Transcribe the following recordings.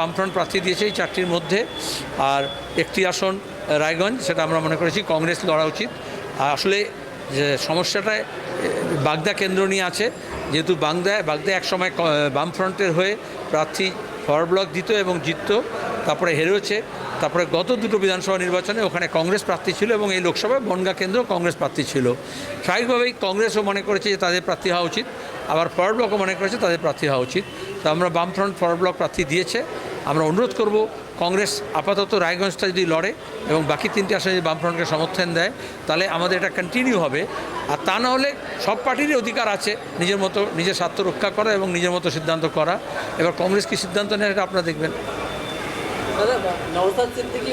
বামফ্রন্ট প্রার্থী দিয়েছে এই চারটির মধ্যে। আর একটি আসন রায়গঞ্জ, সেটা আমরা মনে করেছি কংগ্রেস লড়া উচিত। আর আসলে যে সমস্যাটা বাগদা কেন্দ্র নিয়ে আছে। যেহেতু বাগদায় বাগদা একসময় বামফ্রন্টের হয়ে প্রার্থী ফরওয়ার্ড ব্লক দিত এবং জিতত, তারপরে হেরেছে তারপরে গত দুটো বিধানসভা নির্বাচনে ওখানে কংগ্রেস প্রার্থী ছিল এবং এই লোকসভায় বনগা কেন্দ্র কংগ্রেস প্রার্থী ছিল। স্বাভাবিকভাবেই কংগ্রেসও মনে করেছে যে তাদের প্রার্থী হওয়া উচিত। আবার ফরওয়ার্ড ব্লকও মনে করেছে তাদের প্রার্থী হওয়া উচিত। তো আমরা বামফ্রন্ট ফরওয়ার্ড ব্লক প্রার্থী দিয়েছে। আমরা অনুরোধ করব, কংগ্রেস আপাতত রায়গঞ্জটা যদি লড়ে এবং বাকি তিনটি আসনে যদি বামফ্রন্টকে সমর্থন দেয়, তাহলে আমাদের এটা কন্টিনিউ হবে। আর তা না হলে সব পার্টিরই অধিকার আছে, নিজের মতো, নিজের স্বার্থ রক্ষা করা এবং নিজের মতো সিদ্ধান্ত করা। এবার কংগ্রেস কি সিদ্ধান্ত নেয় এটা আপনারা দেখবেন। দাদা নওসাদ সিদ্দিকি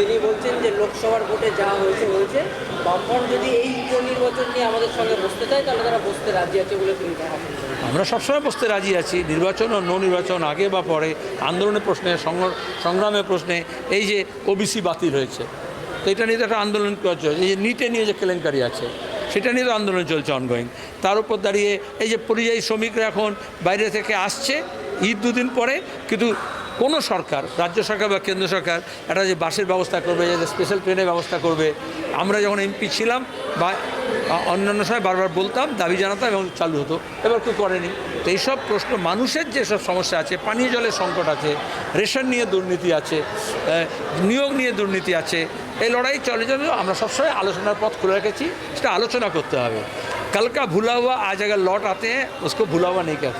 তিনি বলছেন যে লোকসভার ভোটে যা হয়েছে হয়েছে। বামফ্রন্ট যদি এই উপনির্বাচন নিয়ে আমাদের সঙ্গে বসতে চায়, তাহলে তারা বসতে রাজি আছে বলে তিনি আমরা সবসময় বসতে রাজি আছি, নির্বাচন ও নির্বাচন আগে বা পরে, আন্দোলনের প্রশ্নে সংগ্র- সংগ্রামের প্রশ্নে, এই যে ওবিসি বাতিল হয়েছে। তো এটা নিয়ে তো একটা আন্দোলন চলছে। এই যে নিটে নিয়ে যে কেলেঙ্কারি আছে, সেটা নিয়ে তো আন্দোলন চলছে অনগোয়িং তার উপর দাঁড়িয়ে এই যে পরিযায়ী শ্রমিকরা এখন বাইরে থেকে আসছে, ঈদ দুদিন পরে, কিন্তু কোনো সরকার, রাজ্য সরকার বা কেন্দ্র সরকার একটা যে বাসের ব্যবস্থা করবে, যে স্পেশাল ট্রেনের ব্যবস্থা করবে, আমরা যখন এমপি ছিলাম বা অন্যান্য সময় বারবার বলতাম, দাবি জানাতাম এবং চালু হতো। এবার কেউ করেনি। তো এইসব প্রশ্ন, মানুষের যেসব সমস্যা আছে, পানীয় জলের সংকট আছে, রেশন নিয়ে দুর্নীতি আছে নিয়োগ নিয়ে দুর্নীতি আছে, এই লড়াই চলে যাবে, আমরা সবসময় আলোচনার পথ খুলে রেখেছি, সেটা আলোচনা করতে হবে। কালকা ভুলাওয়া, আজ আগে লট আতে হ্যাঁ উসকো নেই কে